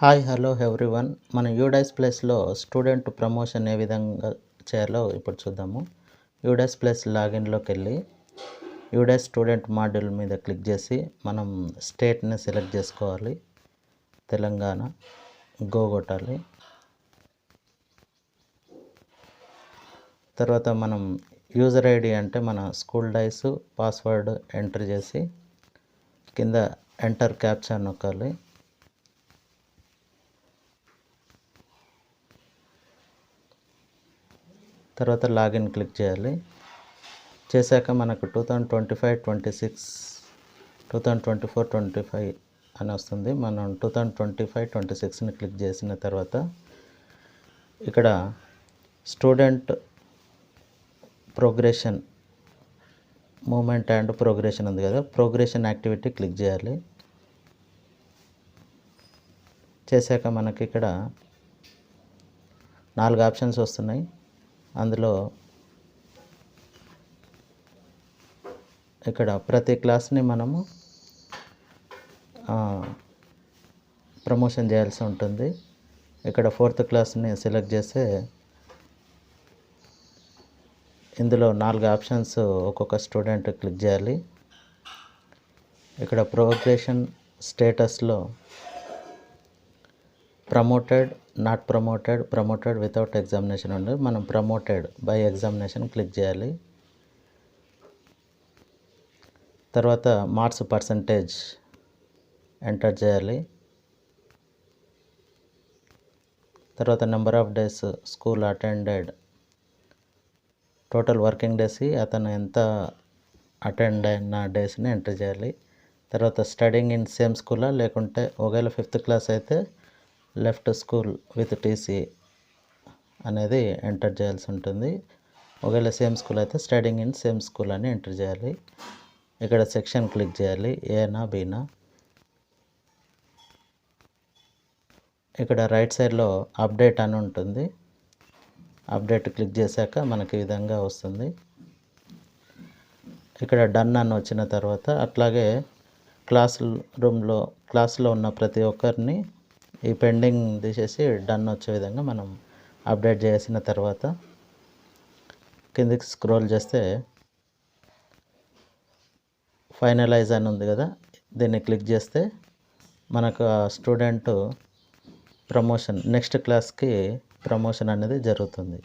Hi hello everyone. మన UDISE ప్లస్లో student promotion ఏ విధంగా చేయాలో ఇప్పుడు చూద్దాము. యూడైస్ ప్లస్ లాగిన్లోకి వెళ్ళి యూడైస్ స్టూడెంట్ మాడ్యూల్ మీద క్లిక్ చేసి మనం స్టేట్ని సెలెక్ట్ చేసుకోవాలి. తెలంగాణ గో కొట్టాలి. తర్వాత మనం యూజర్ ఐడి అంటే మన స్కూల్ డైస్ పాస్వర్డ్ ఎంటర్ చేసి కింద ఎంటర్ క్యాప్చా నొక్కాలి. తర్వాత లాగిన్ క్లిక్ చేయాలి. చేశాక మనకు two thousand twenty five twenty six two thousand twenty four twenty five అని వస్తుంది. మనం two thousand twenty five twenty సిక్స్ని click చేసిన తర్వాత ఇక్కడ student progression moment and progression ఉంది కదా. ప్రోగ్రెషన్ యాక్టివిటీ క్లిక్ చేయాలి. చేశాక మనకి ఇక్కడ నాలుగు ఆప్షన్స్ వస్తున్నాయి. అందులో ఇక్కడ ప్రతి క్లాస్ని మనము ప్రమోషన్ చేయాల్సి ఉంటుంది. ఇక్కడ ఫోర్త్ క్లాస్ని సెలెక్ట్ చేస్తే ఇందులో నాలుగు ఆప్షన్స్ ఒక్కొక్క స్టూడెంట్ క్లిక్ చేయాలి. ఇక్కడ ప్రోగ్రెషన్ స్టేటస్లో promoted not promoted promoted without examination ఉంది మనం ప్రమోటెడ్ బై ఎగ్జామినేషన్ క్లిక్ చేయాలి. తర్వాత మార్క్స్ పర్సంటేజ్ ఎంటర్ చేయాలి. తర్వాత number of days school attended. Total working days అతను ఎంత అటెండ్ అయిన డేస్ని ఎంటర్ చేయాలి. తర్వాత స్టడింగ్ ఇన్ సేమ్ స్కూలా లేకుంటే ఒకవేళ ఫిఫ్త్ క్లాస్ అయితే లెఫ్ట్ స్కూల్ విత్ టీసీ అనేది ఎంటర్ చేయాల్సి ఉంటుంది. ఒకవేళ సేమ్ స్కూల్ అయితే స్టడింగ్ ఇన్ సేమ్ స్కూల్ అని ఎంటర్ చేయాలి. ఇక్కడ సెక్షన్ క్లిక్ చేయాలి. ఏనా బీనా ఇక్కడ రైట్ సైడ్లో అప్డేట్ అని ఉంటుంది. అప్డేట్ క్లిక్ చేశాక మనకి విధంగా వస్తుంది. ఇక్కడ డన్ అని వచ్చిన తర్వాత అట్లాగే క్లాస్ రూమ్లో క్లాస్లో ఉన్న ప్రతి ఒక్కరిని ఈ పెండింగ్ తీసేసి డన్ వచ్చే విధంగా మనం అప్డేట్ చేసిన తర్వాత కిందికి స్క్రోల్ చేస్తే ఫైనలైజ్ అని ఉంది కదా దీన్ని క్లిక్ చేస్తే మనకు ఆ స్టూడెంట్ ప్రమోషన్ నెక్స్ట్ క్లాస్కి ప్రమోషన్ అనేది జరుగుతుంది.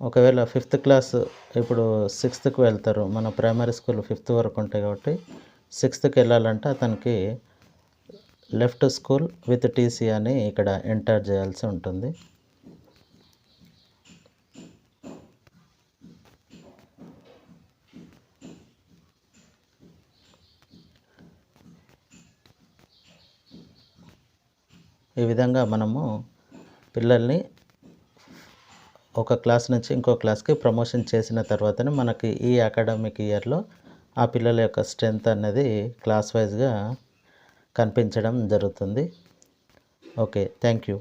ఒకవేళ ఫిఫ్త్ క్లాస్ ఇప్పుడు సిక్స్త్కి వెళ్తారు మన ప్రైమరీ స్కూల్ ఫిఫ్త్ వరకు ఉంటాయి కాబట్టి సిక్స్త్కి వెళ్ళాలంటే అతనికి లెఫ్ట్ స్కూల్ విత్ టీసీ అని ఇక్కడ ఎంటర్ చేయాల్సి ఉంటుంది. ఈ విధంగా మనము పిల్లల్ని ఒక క్లాస్ నుంచి ఇంకో క్లాస్కి ప్రమోషన్ చేసిన తర్వాతనే మనకి ఈ అకాడమిక్ ఇయర్లో ఆ పిల్లల యొక్క స్ట్రెంత్ అనేది క్లాస్ వైజ్గా కనిపించడం జరుగుతుంది. Okay thank you.